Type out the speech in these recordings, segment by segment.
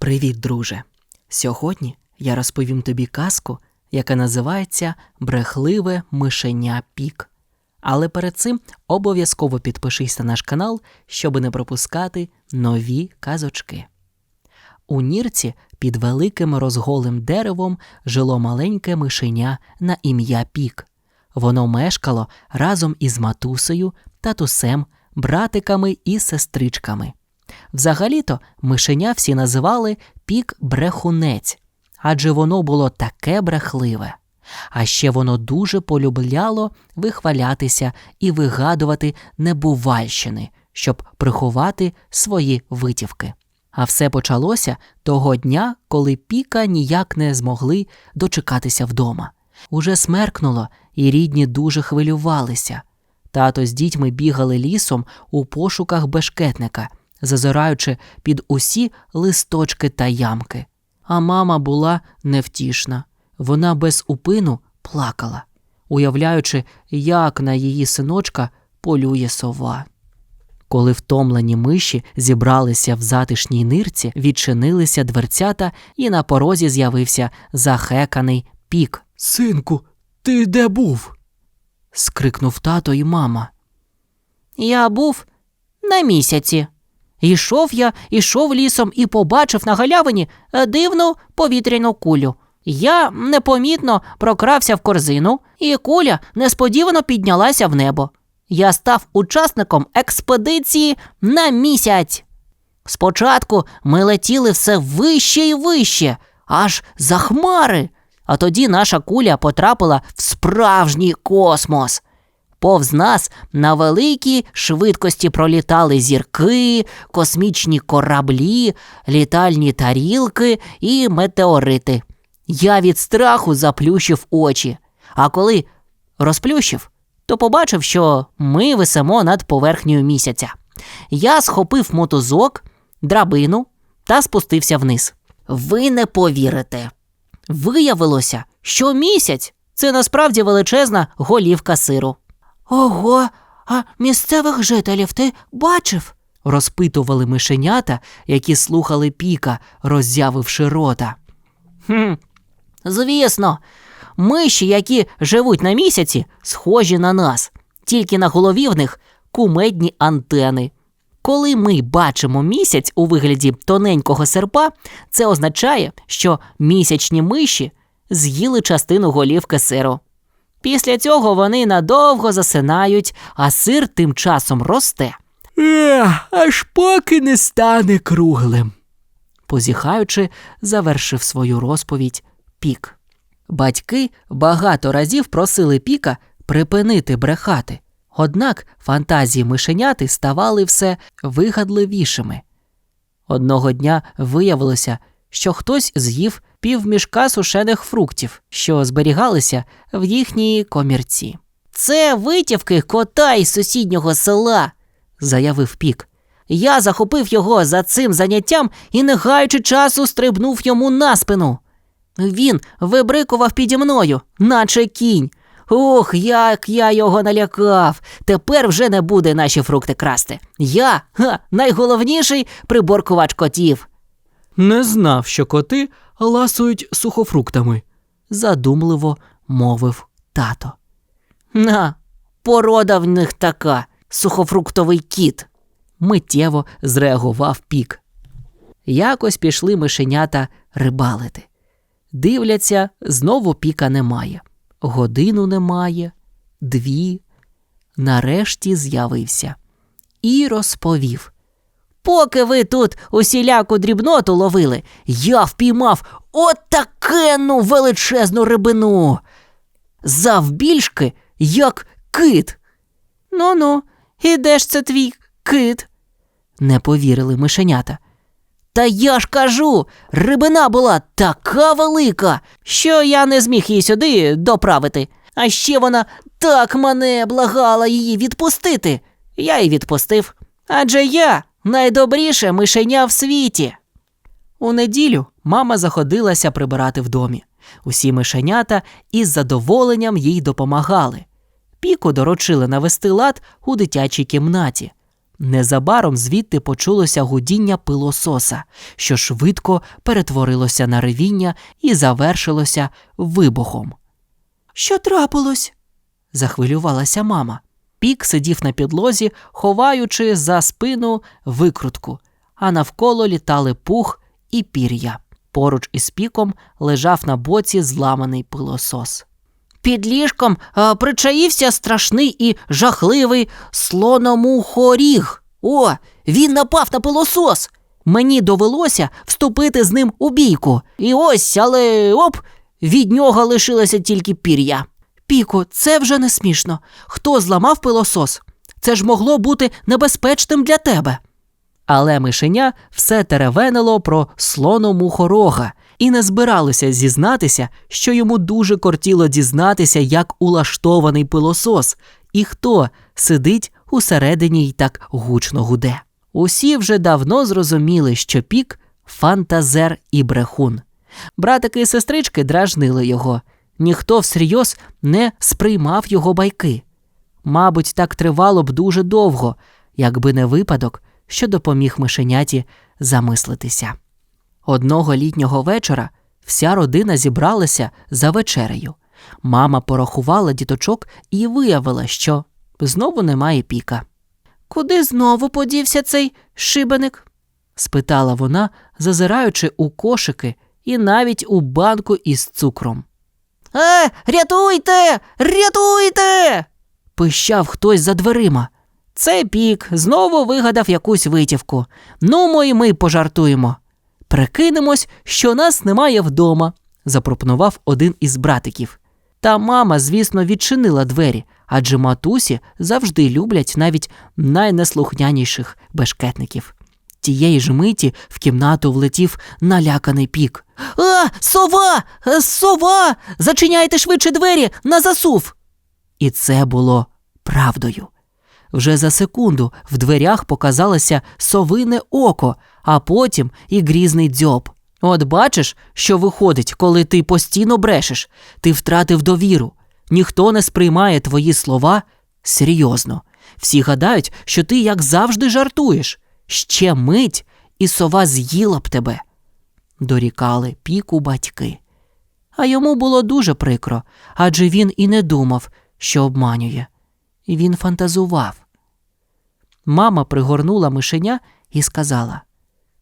Привіт, друже! Сьогодні я розповім тобі казку, яка називається Брехливе мишеня Пік. Але перед цим обов'язково підпишись на наш канал, щоб не пропускати нові казочки. У нірці під великим розголим деревом жило маленьке мишеня на ім'я Пік. Воно мешкало разом із матусею, татусем, братиками і сестричками. Взагалі-то мишеня всі називали пік брехунець, адже воно було таке брехливе. А ще воно дуже полюбляло вихвалятися і вигадувати небувальщини, щоб приховати свої витівки. А все почалося того дня, коли піка ніяк не змогли дочекатися вдома. Уже смеркнуло, і рідні дуже хвилювалися. Тато з дітьми бігали лісом у пошуках бешкетника, зазираючи під усі листочки та ямки. А мама була невтішна. Вона без упину плакала, уявляючи, як на її синочка полює сова. Коли втомлені миші зібралися в затишній нирці, відчинилися дверцята, і на порозі з'явився захеканий пік. Синку, ти де був? скрикнув тато і мама. Я був на місяці. Йшов я, ішов лісом і побачив на галявині е, дивну повітряну кулю. Я непомітно прокрався в корзину, і куля несподівано піднялася в небо. Я став учасником експедиції на місяць. Спочатку ми летіли все вище і вище, аж за хмари, а тоді наша куля потрапила в справжній космос. Повз нас на великій швидкості пролітали зірки, космічні кораблі, літальні тарілки і метеорити. Я від страху заплющив очі, а коли розплющив, то побачив, що ми висимо над поверхнею місяця. Я схопив мотузок, драбину та спустився вниз. Ви не повірите. Виявилося, що місяць це насправді величезна голівка сиру. Ого, а місцевих жителів ти бачив? Розпитували мишенята, які слухали піка, роззявивши рота. Хм, звісно, миші, які живуть на місяці, схожі на нас, тільки на голові в них кумедні антени. Коли ми бачимо місяць у вигляді тоненького серпа, це означає, що місячні миші з'їли частину голівки сиру. Після цього вони надовго засинають, а сир тим часом росте. Ех, аж поки не стане круглим. Позіхаючи, завершив свою розповідь пік. Батьки багато разів просили піка припинити брехати. Однак фантазії мишеняти ставали все вигадливішими. Одного дня виявилося, що хтось з'їв півмішка сушених фруктів, що зберігалися в їхній комірці. Це витівки кота із сусіднього села, Заявив пік. Я захопив його за цим заняттям і, не гаючи часу, стрибнув йому на спину. Він вибрикував піді мною, наче кінь. Ох, як я його налякав. Тепер вже не буде наші фрукти красти. Я ха, найголовніший приборкувач котів. Не знав, що коти ласують сухофруктами. Задумливо мовив тато. На, порода в них така сухофруктовий кіт. Миттєво зреагував пік. Якось пішли мишенята рибалити. Дивляться, знову піка немає. Годину немає, дві. Нарешті з'явився і розповів. Поки ви тут усіляку дрібноту ловили, я впіймав отакенну величезну рибину. Завбільшки, як кит. Ну ну, і де ж це твій кит? Не повірили мишенята. Та я ж кажу, рибина була така велика, що я не зміг її сюди доправити. А ще вона так мене благала її відпустити. Я й відпустив. Адже я найдобріше мишеня в світі. У неділю мама заходилася прибирати в домі. Усі мишенята із задоволенням їй допомагали. Піку доручили навести лад у дитячій кімнаті. Незабаром звідти почулося гудіння пилососа, що швидко перетворилося на ревіння і завершилося вибухом. Що трапилось? захвилювалася мама. Пік сидів на підлозі, ховаючи за спину викрутку, а навколо літали пух і пір'я. Поруч із піком лежав на боці зламаний пилосос. Під ліжком е, причаївся страшний і жахливий слономухоріг. О, він напав на пилосос. Мені довелося вступити з ним у бійку. І ось, але оп, від нього лишилося тільки пір'я. Піко, це вже не смішно. Хто зламав пилосос? Це ж могло бути небезпечним для тебе. Але мишеня все теревенило про слону мухорога і не збиралося зізнатися, що йому дуже кортіло дізнатися, як улаштований пилосос, і хто сидить усередині й так гучно гуде. Усі вже давно зрозуміли, що пік фантазер і брехун. Братики і сестрички дражнили його, ніхто всерйоз не сприймав його байки. Мабуть, так тривало б дуже довго, якби не випадок, що допоміг мишеняті замислитися. Одного літнього вечора вся родина зібралася за вечерею. Мама порахувала діточок і виявила, що знову немає піка. Куди знову подівся цей шибеник? спитала вона, зазираючи у кошики і навіть у банку із цукром. Е, рятуйте! Рятуйте! Пищав хтось за дверима. Це пік знову вигадав якусь витівку. Ну, й ми пожартуємо. Прикинемось, що нас немає вдома, запропонував один із братиків. Та мама, звісно, відчинила двері, адже матусі завжди люблять навіть найнеслухняніших бешкетників. Тієї ж миті в кімнату влетів наляканий пік. А, сова! Е, Сова! Зачиняйте швидше двері на засув. І це було правдою. Вже за секунду в дверях показалося совине око, а потім і грізний дзьоб. От бачиш, що виходить, коли ти постійно брешеш, ти втратив довіру. Ніхто не сприймає твої слова серйозно. Всі гадають, що ти, як завжди, жартуєш. Ще мить, і сова з'їла б тебе. Дорікали піку батьки. А йому було дуже прикро, адже він і не думав, що обманює. Він фантазував. Мама пригорнула мишеня і сказала: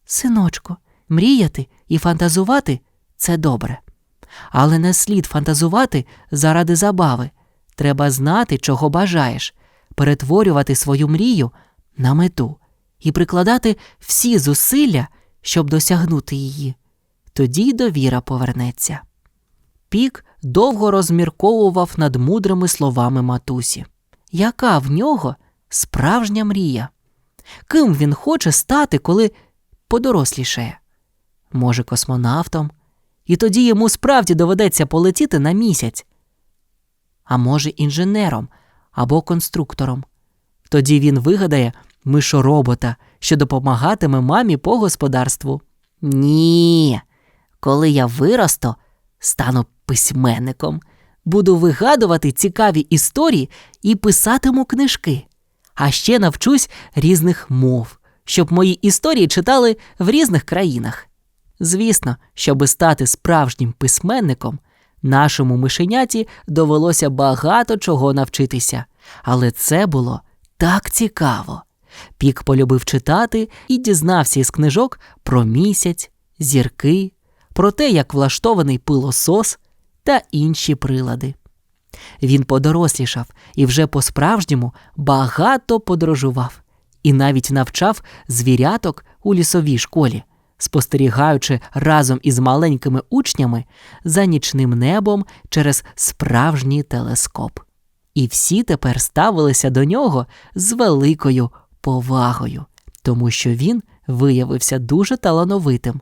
Синочко, мріяти і фантазувати це добре. Але не слід фантазувати заради забави. Треба знати, чого бажаєш, перетворювати свою мрію на мету і прикладати всі зусилля, щоб досягнути її. Тоді й довіра повернеться. Пік довго розмірковував над мудрими словами матусі. Яка в нього справжня мрія? Ким він хоче стати, коли подорослішає? Може, космонавтом? І тоді йому справді доведеться полетіти на місяць. А може, інженером або конструктором. Тоді він вигадає мишоробота, що допомагатиме мамі по господарству. Ні, коли я виросту, стану письменником, буду вигадувати цікаві історії і писатиму книжки. А ще навчусь різних мов, щоб мої історії читали в різних країнах. Звісно, щоби стати справжнім письменником, нашому мишеняті довелося багато чого навчитися, але це було так цікаво. Пік полюбив читати і дізнався із книжок про місяць, зірки, про те, як влаштований пилосос та інші прилади. Він подорослішав і вже по-справжньому багато подорожував і навіть навчав звіряток у лісовій школі, спостерігаючи разом із маленькими учнями за нічним небом через справжній телескоп. І всі тепер ставилися до нього з великою повагою, тому що він виявився дуже талановитим,